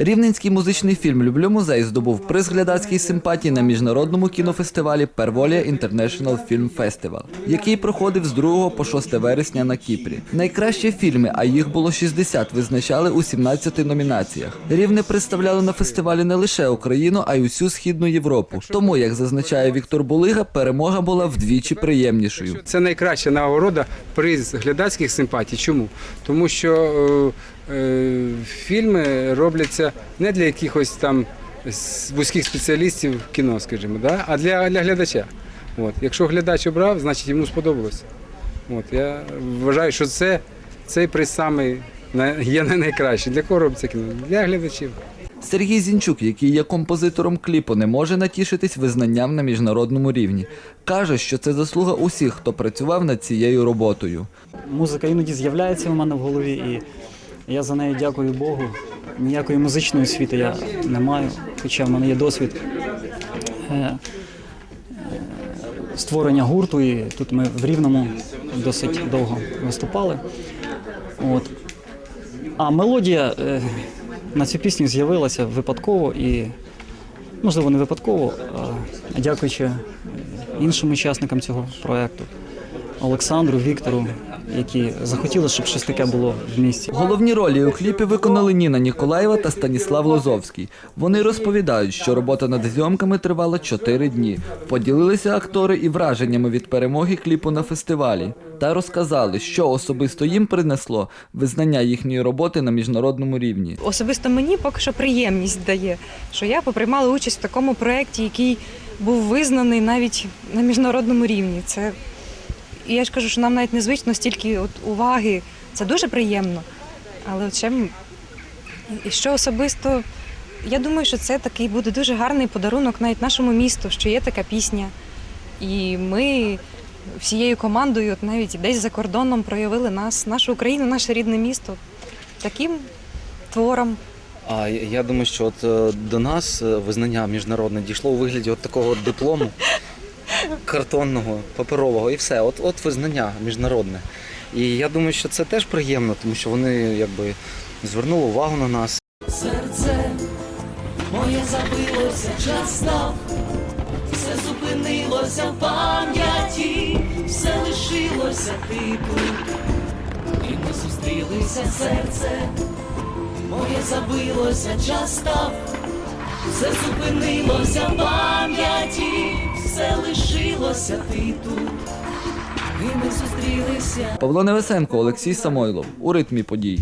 Рівненський музичний фільм Люблю музей здобув приз глядацькій симпатії на міжнародному кінофестивалі Перволія International Film Festival, який проходив з 2 по 6 вересня на Кіпрі. Найкращі фільми, а їх було 60, визначали у 17 номінаціях. Рівне представляло на фестивалі не лише Україну, а й усю східну Європу. Тому, як зазначає Віктор Булига, перемога була вдвічі приємнішою. Це найкраща нагорода приз глядацьких симпатій. Чому? Тому що е, е, фільми робляться не для якихось там вузьких спеціалістів кіно, скажімо, да? а для, для глядача. От. Якщо глядач обрав, значить йому сподобалось. От. Я вважаю, що це, цей приз самий є не найкращий. Для кого робиться кіно? Для глядачів. Сергій Зінчук, який є композитором кліпу, не може натішитись визнанням на міжнародному рівні. Каже, що це заслуга усіх, хто працював над цією роботою. Музика іноді з'являється у мене в голові, і я за неї дякую Богу. Ніякої музичної освіти я не маю, хоча в мене є досвід е, е, створення гурту, і тут ми в Рівному досить довго виступали. От. А мелодія е, на цю пісню з'явилася випадково і, можливо, не випадково, а дякуючи іншим учасникам цього проєкту. Олександру, Віктору, які захотіли, щоб щось таке було в місті. Головні ролі у кліпі виконали Ніна Ніколаєва та Станіслав Лозовський. Вони розповідають, що робота над зйомками тривала чотири дні. Поділилися актори і враженнями від перемоги кліпу на фестивалі та розказали, що особисто їм принесло визнання їхньої роботи на міжнародному рівні. Особисто мені поки що приємність дає, що я поприймала участь в такому проєкті, який був визнаний навіть на міжнародному рівні. Це і я ж кажу, що нам навіть незвично стільки от уваги. Це дуже приємно. Але от і що особисто, я думаю, що це такий буде дуже гарний подарунок навіть нашому місту, що є така пісня. І ми всією командою, от навіть десь за кордоном проявили нас, нашу Україну, наше рідне місто таким твором. А я я думаю, що от е, до нас е, визнання міжнародне дійшло у вигляді от такого диплому картонного, паперового, і все. От, от визнання міжнародне. І я думаю, що це теж приємно, тому що вони якби звернули увагу на нас. серце моє забилося, час став, все зупинилося в пам'яті, все лишилося ти тут, і ми зустрілися серце, моє забилося, час став, все зупинилося в пам'яті, лишилося ти тут, і ми зустрілися. Павло Невесенко, Олексій Самойлов у ритмі подій.